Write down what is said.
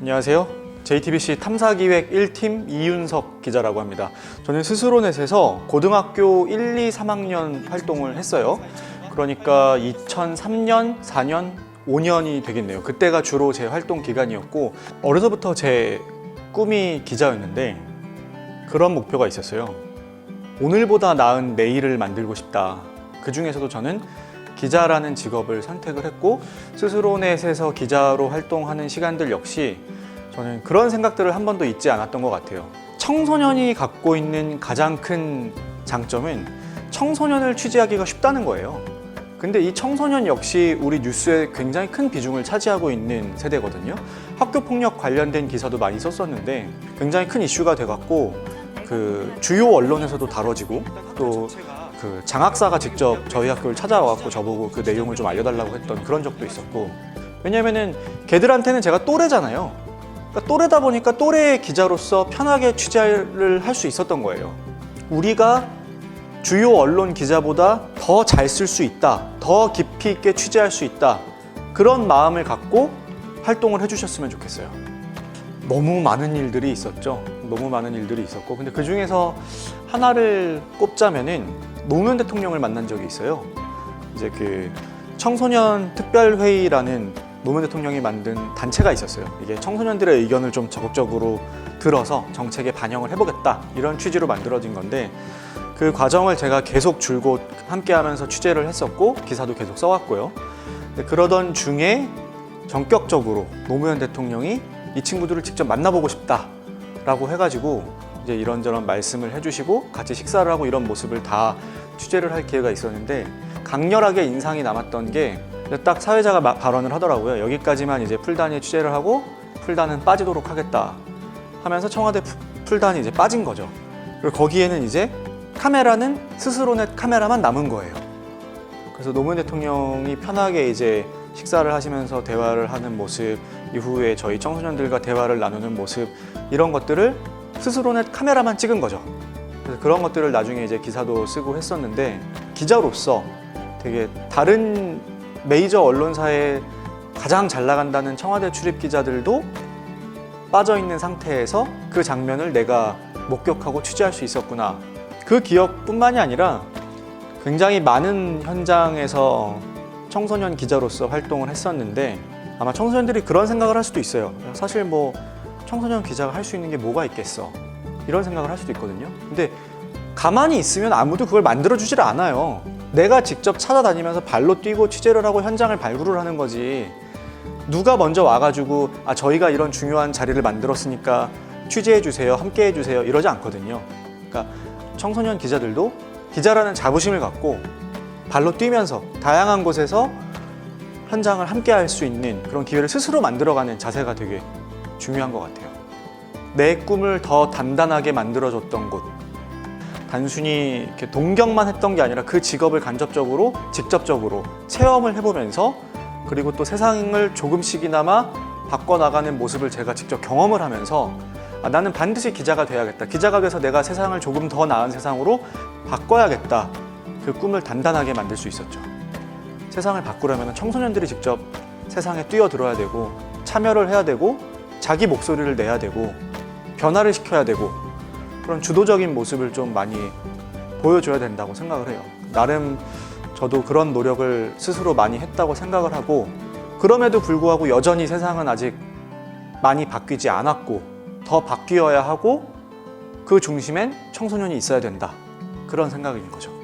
안녕하세요. JTBC 탐사기획 1팀 이윤석 기자라고 합니다. 저는 스스로넷에서 고등학교 1, 2, 3학년 활동을 했어요. 그러니까 2003년, 4년, 5년이 되겠네요. 그때가 주로 제 활동 기간이었고 어려서부터 제 꿈이 기자였는데 그런 목표가 있었어요. 오늘보다 나은 내일을 만들고 싶다. 그 중에서도 저는 기자라는 직업을 선택을 했고 스스로넷에서 기자로 활동하는 시간들 역시 저는 그런 생각들을 한 번도 잊지 않았던 것 같아요. 청소년이 갖고 있는 가장 큰 장점은 청소년을 취재하기가 쉽다는 거예요. 근데 이 청소년 역시 우리 뉴스에 굉장히 큰 비중을 차지하고 있는 세대거든요. 학교 폭력 관련된 기사도 많이 썼었는데 굉장히 큰 이슈가 돼갖고 그 주요 언론에서도 다뤄지고 또 그 장학사가 직접 저희 학교를 찾아와갖고 저보고 그 내용을 좀 알려달라고 했던 그런 적도 있었고 왜냐면은 걔들한테는 제가 또래잖아요. 그러니까 또래다 보니까 또래 기자로서 편하게 취재를 할 수 있었던 거예요. 우리가 주요 언론 기자보다 더 잘 쓸 수 있다, 더 깊이 있게 취재할 수 있다 그런 마음을 갖고 활동을 해주셨으면 좋겠어요. 너무 많은 일들이 있었죠. 너무 많은 일들이 있었고, 근데 그 중에서 하나를 꼽자면은 노무현 대통령을 만난 적이 있어요. 이제 그 청소년 특별회의라는 노무현 대통령이 만든 단체가 있었어요. 이게 청소년들의 의견을 좀 적극적으로 들어서 정책에 반영을 해보겠다 이런 취지로 만들어진 건데 그 과정을 제가 계속 줄곧 함께하면서 취재를 했었고 기사도 계속 써왔고요. 그러던 중에 전격적으로 노무현 대통령이 이 친구들을 직접 만나보고 싶다라고 해가지고 이제 이런저런 말씀을 해주시고 같이 식사를 하고 이런 모습을 다 취재를 할 기회가 있었는데 강렬하게 인상이 남았던 게 딱 사회자가 마- 발언을 하더라고요. 여기까지만 이제 풀단이 취재를 하고 풀단은 빠지도록 하겠다 하면서 청와대 푸- 풀단이 이제 빠진 거죠. 그리고 거기에는 이제 카메라는 스스로넷 카메라만 남은 거예요. 그래서 노무현 대통령이 편하게 이제 식사를 하시면서 대화를 하는 모습, 이후에 저희 청소년들과 대화를 나누는 모습 이런 것들을 스스로넷 카메라만 찍은 거죠. 그래서 그런 것들을 나중에 이제 기사도 쓰고 했었는데 기자로서 되게 다른 메이저 언론사에 가장 잘 나간다는 청와대 출입 기자들도 빠져 있는 상태에서 그 장면을 내가 목격하고 취재할 수 있었구나. 그 기억뿐만이 아니라 굉장히 많은 현장에서 청소년 기자로서 활동을 했었는데 아마 청소년들이 그런 생각을 할 수도 있어요. 사실 뭐 청소년 기자가 할 수 있는 게 뭐가 있겠어. 이런 생각을 할 수도 있거든요. 근데 가만히 있으면 아무도 그걸 만들어 주질 않아요. 내가 직접 찾아다니면서 발로 뛰고 취재를 하고 현장을 발굴을 하는 거지. 누가 먼저 와가지고 아 저희가 이런 중요한 자리를 만들었으니까 취재해 주세요, 함께 해 주세요 이러지 않거든요. 그러니까 청소년 기자들도 기자라는 자부심을 갖고 발로 뛰면서 다양한 곳에서 현장을 함께 할 수 있는 그런 기회를 스스로 만들어가는 자세가 되게 중요한 것 같아요. 내 꿈을 더 단단하게 만들어줬던 곳. 단순히 이렇게 동경만 했던 게 아니라 그 직업을 간접적으로, 직접적으로 체험을 해보면서 그리고 또 세상을 조금씩이나마 바꿔나가는 모습을 제가 직접 경험을 하면서 아, 나는 반드시 기자가 돼야겠다. 기자가 돼서 내가 세상을 조금 더 나은 세상으로 바꿔야겠다. 그 꿈을 단단하게 만들 수 있었죠. 세상을 바꾸려면 청소년들이 직접 세상에 뛰어들어야 되고 참여를 해야 되고 자기 목소리를 내야 되고 변화를 시켜야 되고 그런 주도적인 모습을 좀 많이 보여줘야 된다고 생각을 해요. 나름 저도 그런 노력을 스스로 많이 했다고 생각을 하고 그럼에도 불구하고 여전히 세상은 아직 많이 바뀌지 않았고 더 바뀌어야 하고 그 중심엔 청소년이 있어야 된다. 그런 생각인 거죠.